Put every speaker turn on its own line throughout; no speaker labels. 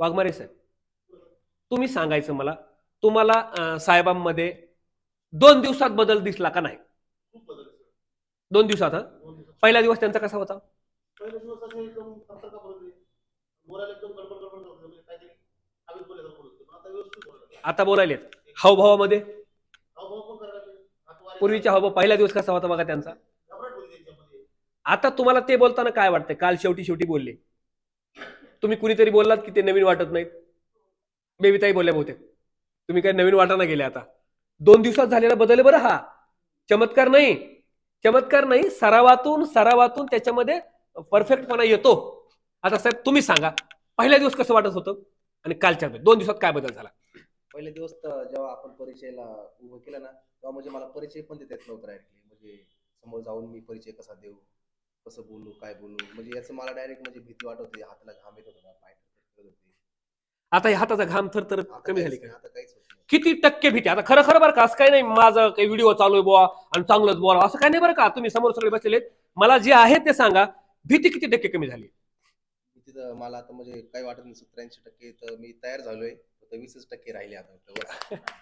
वाघमारे साहेब तुम्ही सांगायचं मला तुम्हाला साहेबांमध्ये दोन दिवसात बदल दिसला का नाही. दोन दिवसात हा. पहिला दिवस त्यांचा कसा होता.
म्हणजे आता
बोलायलेत हावभावामध्ये?
हावभाव पण करायला लागले. हातवारे
पूर्वीचा हावभाव पहिला दिवस कसा होता बघा त्यांचा. आता तुम्हाला ते बोलताना काय वाटतंय? काल शेवटी शेवटी बोलले. तुम्ही कुणीतरी बोललात की ते नवीन वाटत नाहीत? बेबीताई बोलल्या बहुतेक. तुम्ही काही नवीन वाटाना गेले आता. दोन दिवसात झालेला बदल बरं हा. चमत्कार नाही. चमत्कार नाही सरावातून सरावातून त्याच्यामध्ये परफेक्टपणा येतो. आता साहेब तुम्ही सांगा पहिल्या दिवस कसं वाटत होतं? आणि कालच्या दोन दिवसात काय बदल झाला?
पहिले दिवस तर जेव्हा आपण परिचयला उभं केलं ना तेव्हा म्हणजे मला परिचय पण देता येत म्हणजे समोर जाऊन मी परिचय कसा देऊ? कसं बोलू काय बोलू? म्हणजे याचं मला डायरेक्ट म्हणजे भीती वाटत होती. हाताला घाम येत होता पाय होते.
आता या हाताचा घाम थरथर
आता
कमी
काहीच
झाली
नाही,
का
आता काहीच होत नाही.
किती टक्के भीती? आता खरं खरं बरं का असं काही नाही माझं काही व्हिडिओ चालू आहे बुवा आणि चांगलंच बोला. असं काही नाही बरं का तुम्ही समोर सगळे बसलेले आहेत. मला जे आहे ते सांगा भीती किती टक्के कमी झाली?
भीती तर मला आता म्हणजे काही वाटत नाही सत्याऐंशी टक्के तर मी तयार झालोय फक्त वीसच टक्के राहिले आता. आपल्यावर.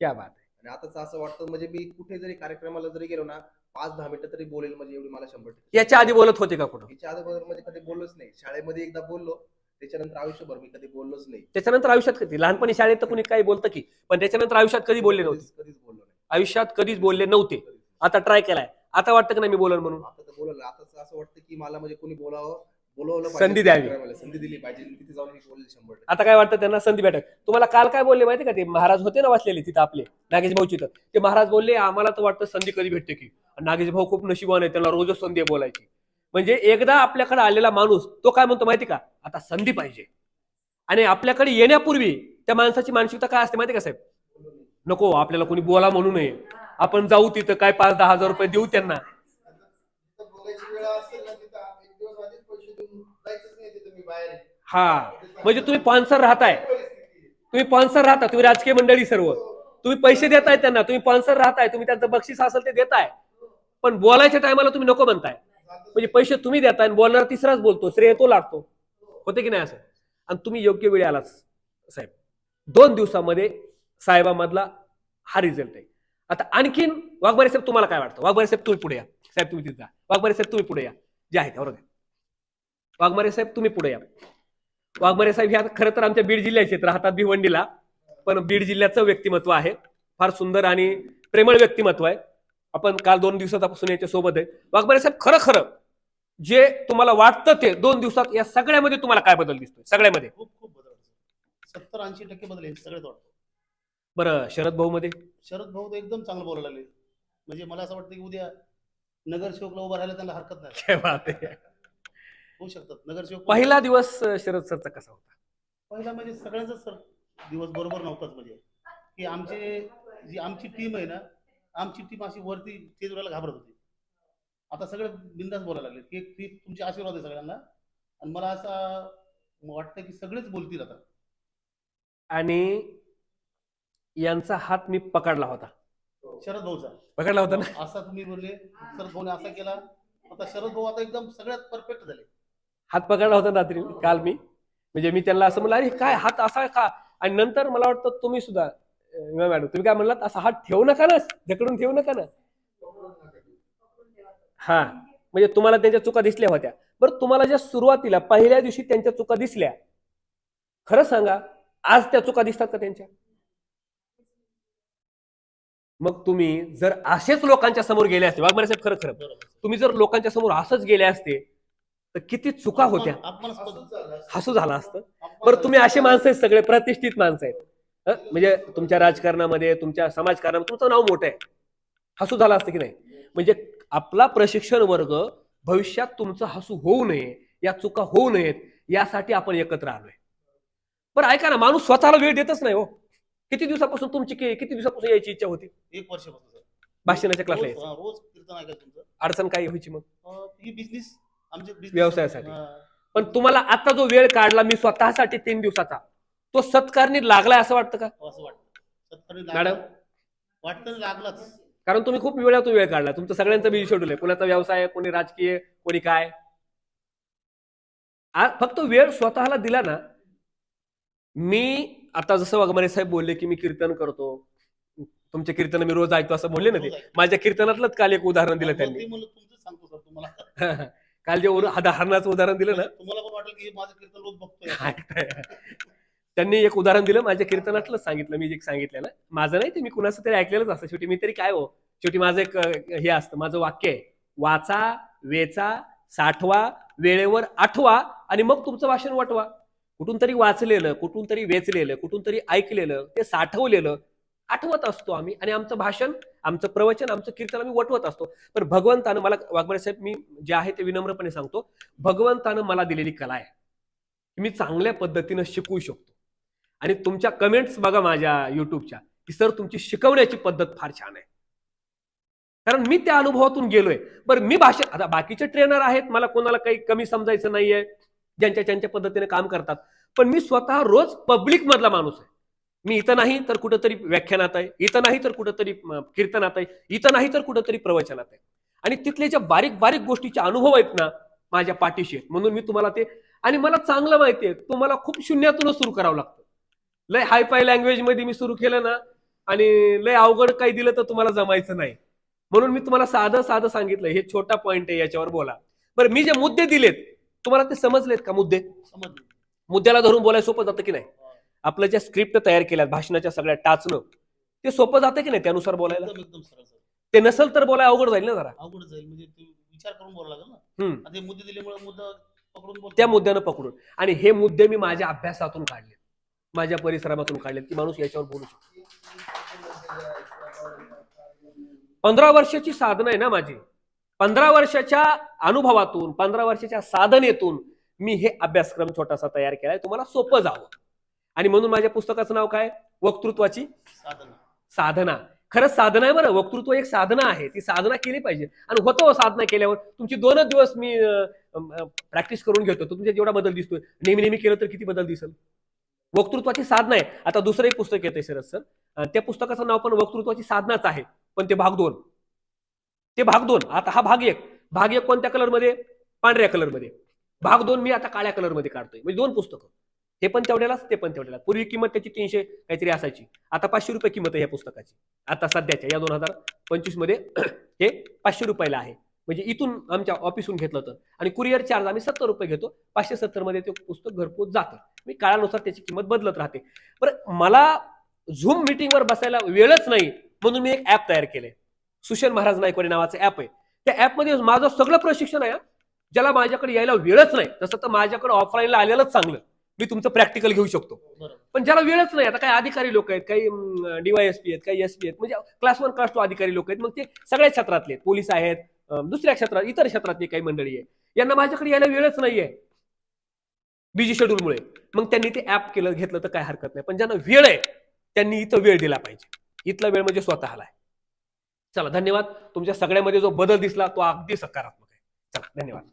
क्या बात आहे.
आणि आताच असं वाटतं म्हणजे मी कुठे जरी कार्यक्रमाला जरी गेलो ना पाच दहा मिनिटं तरी बोलेल म्हणजे एवढी मला शंभर टक्के.
याच्या आधी बोलत होते का कुठं?
याच्या अगोदरमध्ये कधी बोललोच नाही. शाळेमध्ये एकदा बोललो त्याच्यानंतर आयुष्यभर मी कधी बोललोच नाही.
त्याच्यानंतर आयुष्यात कधी? लहानपणी शाळेत तर कुणी काही बोलतं की पण त्याच्यानंतर आयुष्यात कधी बोलले नव्हते?
कधीच कधीच बोललो नाही.
आयुष्यात कधीच बोलले नव्हते. आता ट्राय केलाय. आता वाटतं की नाही मी बोलन म्हणून?
आता तर बोलवलं आता असं वाटतं की मला म्हणजे कोणी बोलावं बोलवलं
संधी द्यावी.
संधी दिली पाहिजे. तिथे जाऊन मी बोलेल शंभर टक्के.
आता काय वाटतं त्यांना संधी भेटत तुम्हाला काल काय बोलले माहिती का ते? महाराज होते ना वाचलेले तिथं आपले नागेश भाऊ तिथं ते महाराज बोलले आम्हाला तर वाटतं संधी कधी भेटते की? आणि नागेश भाऊ खूप नशिबान आहे त्यांना रोजच संधी आहे बोलायची. म्हणजे एकदा आपल्याकडे आलेला माणूस तो काय म्हणतो माहिती का? आता संधी पाहिजे. आणि आपल्याकडे येण्यापूर्वी त्या माणसाची मानसिकता काय असते माहिती का साहेब? नको आपल्याला कोणी बोला म्हणू नये. आपण जाऊ तिथं काय पाच दहा हजार रुपये देऊ त्यांना
तिथं बोलायची वेळ असेल ना तिथं एक दिवस आधीच पैसे देऊन जायचंच नाही तिथं मी बाहेर आहे.
हा. म्हणजे तुम्ही पॉन्सर राहताय. तुम्ही पॉन्सर राहता तुम्ही राजकीय मंडळी सर्व. तुम्ही पैसे देताय त्यांना तुम्ही पॉन्सर राहताय तुम्ही त्यांचं बक्षीस असेल ते देताय. पण बोलायच्या टायमाला तुम्ही नको म्हणताय. म्हणजे पैसे तुम्ही देताय आणि बोलणार तिसराच बोलतो श्रेय तो लागतो होते की नाही असं? आणि तुम्ही योग्य वेळी आलाच साहेब. दोन दिवसामध्ये साहेबामधला हा रिझल्ट आहे. आता आणखीन वाघबारे साहेब तुम्हाला काय वाटतं? वाघबारे साहेब तुम्ही पुढे या. साहेब तुम्ही तिथे जा. वाघबारे साहेब तुम्ही पुढे या. जे आहे त्यावर वाघमारे साहेब तुम्ही पुढे या. वाघमारे साहेब ह्या खरं तर आमच्या बीड जिल्ह्याचे आहेत, राहतात भिवंडीला. पण बीड जिल्ह्याचं व्यक्तिमत्व आहे. फार सुंदर आणि प्रेमळ व्यक्तिमत्व आहे. आपण काल दोन दिवसापासून याच्या सोबत आहे. वाघमारे साहेब खरं खरं जे तुम्हाला वाटतं ते दोन दिवसात या सगळ्यामध्ये तुम्हाला काय बदल दिसतोय? सगळ्यामध्ये.
खूप खूप बदल सत्तर ऐंशी टक्के बदल सगळ्यात वाटतं.
बरं शरद भाऊ मध्ये
शरद भाऊ तर एकदम चांगलं बोलायला लागले. म्हणजे मला असं वाटतं की उद्या नगरसेवकला उभं राहायला त्यांना हरकत नाही. होऊ शकतात. नगरसेवक
पहिला दिवस शरद सरचा कसा होता?
पहिला म्हणजे सगळ्यांचाच सर दिवस बरोबर नव्हताच म्हणजे. की आमचे जी आमची टीम आहे ना आमची टीम अशी वरती स्टेजवरला घाबरत होती. आता सगळे बिंदास बोलायला लागले. की ती तुमचे आशीर्वाद आहे सगळ्यांना. आणि मला असं वाटतं की सगळेच बोलतील आता.
आणि यांचा हात मी पकडला होता.
शरद भाऊचा.
पकडला होता ना?
असा तुम्ही बोलले. शरद भाऊने असा केला? आता शरद भाऊ आता एकदम सगळ्यात परफेक्ट झाले.
हात पकडला होता रात्री काल मी. म्हणजे मी त्यांना असं म्हणलं अरे काय हात असा का? आणि नंतर मला वाटतं तुम्ही सुद्धा मॅडम तुम्ही काय म्हणलात असा हात ठेवू नका ना ढकलून ठेवू नका ना. हा. म्हणजे तुम्हाला त्यांच्या चुका दिसल्या होत्या. बरं तुम्हाला ज्या सुरुवातीला पहिल्या दिवशी त्यांच्या चुका दिसल्या खरं सांगा आज त्या चुका दिसतात का त्यांच्या? मग तुम्ही जर असेच लोकांच्या समोर गेले असते वाघमारे साहेब खरं खरं. तुम्ही जर लोकांच्या समोर असंच गेले असते तर किती चुका होत्या. हसू झालं असतं. बरं तुम्ही असे माणसं आहेत सगळे प्रतिष्ठित माणसं आहेत? म्हणजे तुमच्या राजकारणामध्ये तुमच्या समाजकारणामध्ये तुमचं नाव मोठं आहे. हसू झालं असतं की नाही? म्हणजे आपला प्रशिक्षण वर्ग भविष्यात तुमचं हसू होऊ नये या चुका होऊ नयेत यासाठी आपण एकत्र आलोय. बरं ऐका ना माणूस स्वतःला वेळ देतच नाही हो. किती दिवसापासून तुमची कि- किती दिवसापासून यायची इच्छा होती?
एक वर्षापासून
भाषणाच्या क्लासला
रोज हा, कीर्तन
अडचण काय व्हायची मग?
बिझनेस आमचे business-
व्यवसायासाठी.
हा.
पण तुम्हाला आता जो वेळ काढला मी स्वतःसाठी तीन दिवसाचा तो सत्कारणी लागलाय असं वाटतं का?
असं वाटतं. सत्कारी
मॅडम?
लागला वाटतं लागलाच.
कारण तुम्ही खूप वेळातून वेळ काढला. तुमचं सगळ्यांचं बिझी शेड्यूल आहे कुणाचा व्यवसाय आहे कोणी राजकीय कोणी काय? आ- फक्त वेळ स्वतःला दिला ना मी आता जसं वाघमारे साहेब बोलले की मी कीर्तन करतो. तुमचे कीर्तन मी रोज ऐकतो असं बोलले ना ते. माझ्या कीर्तनातलंच काल एक उदाहरण दिलं
ते
त्यांनी.
तुमचं सांगतो सर तुम्हाला.
काल जे उदाहरणाचं उदाहरण दिलं ना.
तुम्हाला पण वाटेल की माझं कीर्तन रोज बघतोय.
त्यांनी एक उदाहरण दिलं माझ्या कीर्तनातलं सांगितलं मी जे सांगितलेलं. माझं नाही ते मी कुणाचं तरी ऐकलेलंच असतं. शेवटी मी तरी काय हो? शेवटी माझं एक हे असतं माझं वाक्य आहे. वाचा वेचा साठवा वेळेवर आठवा आणि मग तुमचं भाषण वाटवा. कुठून तरी वाचलेलं कुठून तरी वेचलेलं कुठून तरी ऐकलेलं ते साठवलेलं आठवत असतो आम्ही आणि आमचं भाषण आमचं प्रवचन आमचं कीर्तन आम्ही वटवत असतो. पण भगवंतानं मला वाघमारे साहेब मी जे आहे ते विनम्रपणे सांगतो भगवंतानं मला दिलेली कला आहे. मी चांगल्या पद्धतीनं शिकवू शकतो. आणि तुमच्या कमेंट्स बघा माझ्या युट्यूबच्या की सर तुमची शिकवण्याची पद्धत फार छान आहे. कारण मी त्या अनुभवातून गेलोय. बरं मी भाषण आता बाकीचे ट्रेनर आहेत मला कोणाला काही कमी समजायचं नाहीये ज्यांच्या ज्यांच्या पद्धतीने काम करतात. पण मी स्वतः रोज पब्लिक मधला माणूस आहे. मी इथं नाही तर कुठंतरी व्याख्यानात आहे. इथं नाही तर कुठंतरी कीर्तनात आहे. इथं नाही तर कुठंतरी प्रवचनात आहे. आणि तिथले ज्या बारीक बारीक गोष्टीचे अनुभव आहेत ना माझ्या पाठीशी म्हणून मी तुम्हाला ते आणि मला चांगलं माहिती आहे तुम्हाला खूप शून्यातूनच सुरू करावं लागतं. लय हाय फाय लँग्वेजमध्ये मी सुरू केलं ना आणि लय अवघड काही दिलं तर तुम्हाला जमायचं नाही. म्हणून मी तुम्हाला साधं साधं सांगितलं हे छोटा पॉईंट आहे याच्यावर बोला. बरं मी जे मुद्दे दिलेत तुम्हाला ते समजलेत का मुद्दे?
समजलं.
मुद्द्याला धरून बोलायला सोपं जातं की नाही? आपलं ज्या स्क्रिप्ट तयार केल्यात भाषणाच्या सगळ्या टाचणं ते सोपं जातं की नाही त्यानुसार बोलायला?
एकदम एकदम सरळ सर
ते नसेल तर बोलायला अवघड जाईल ना जरा.
अवघड जाईल म्हणजे ते विचार करून बोलावं लागेल ना.
हम्म.
आता हे मुद्दे दिल्यामुळे मुद्दा पकडून बोलतो.
त्या मुद्द्यानं पकडून. आणि हे मुद्दे मी माझ्या अभ्यासातून काढले माझ्या परिसरातून काढलेत की माणूस याच्यावर बोलू शकतो. पंधरा वर्षाची साधना आहे ना माझी. पंधरा वर्षाच्या अनुभवातून पंधरा वर्षाच्या साधनेतून मी हे अभ्यासक्रम छोटासा तयार केलाय. तुम्हाला सोपं जावं. आणि म्हणून माझ्या पुस्तकाचं नाव काय? वक्तृत्वाची
साधना.
साधना. खरंच साधना आहे बरं. वक्तृत्व एक साधना आहे. ती साधना केली पाहिजे. आणि होतं हो साधना केल्यावर. तुमची दोनच दिवस मी प्रॅक्टिस करून घेतो. तुमच्या जेवढा बदल दिसतोय. नेहमी नेहमी केलं तर किती बदल दिसेल? वक्तृत्वाची साधना आहे. आता दुसरं एक पुस्तक येतंय शरद सर. त्या पुस्तकाचं नाव पण वक्तृत्वाची साधनाच आहे. पण ते भाग दोन. ते भाग दोन. आता हा भाग एक. भाग एक कोणत्या कलरमध्ये पांढऱ्या कलरमध्ये भाग दोन मी आता काळ्या कलरमध्ये काढतोय. म्हणजे दोन पुस्तकं. हे पण तेवढ्यालाच ते पण तेवढ्याला. पूर्वी किंमत त्याची तीनशे काहीतरी असायची. आता पाचशे रुपये किंमत आहे या पुस्तकाची. आता सध्याच्या या दोन हजार पंचवीसमध्ये हे पाचशे रुपयाला आहे. म्हणजे इथून आमच्या ऑफिसहून घेतलं तर आणि कुरिअर चार्ज आम्ही सत्तर रुपये घेतो. पाचशे सत्तरमध्ये ते पुस्तक घरपोच जातं. मी काळानुसार त्याची किंमत बदलत राहते. बरं मला झूम मिटिंगवर बसायला वेळच नाही म्हणून मी एक ऍप तयार केले सुशेन महाराज नायकवाडी नावाचं ऍप आहे. त्या ऍपमध्ये माझं सगळं प्रशिक्षण आहे ज्याला माझ्याकडे यायला वेळच नाही. तसं तर माझ्याकडे ऑफलाईनला आलेलंच चांगलं. मी तुमचं प्रॅक्टिकल घेऊ शकतो. पण ज्याला वेळच नाही आता काही अधिकारी लोक आहेत काही डीवायएसपी आहेत काही एसपी आहेत म्हणजे क्लास वन क्लास टू अधिकारी लोक आहेत मग ते सगळ्या क्षेत्रातले आहेत. पोलीस आहेत दुसऱ्या क्षेत्रात इतर क्षेत्रातली काही मंडळी आहे यांना माझ्याकडे यायला वेळच नाहीये. बिजी शेड्यूलमुळे मग त्यांनी ते ऍप केलं घेतलं तर काय हरकत नाही. पण ज्यांना वेळ आहे त्यांनी इथं वेळ दिला पाहिजे. इथला वेळ म्हणजे स्वतःला आहे. चला धन्यवाद. तुमच्या सगळ्यामध्ये जो बदल दिसला तो अगदी सकारात्मक आहे. चला धन्यवाद.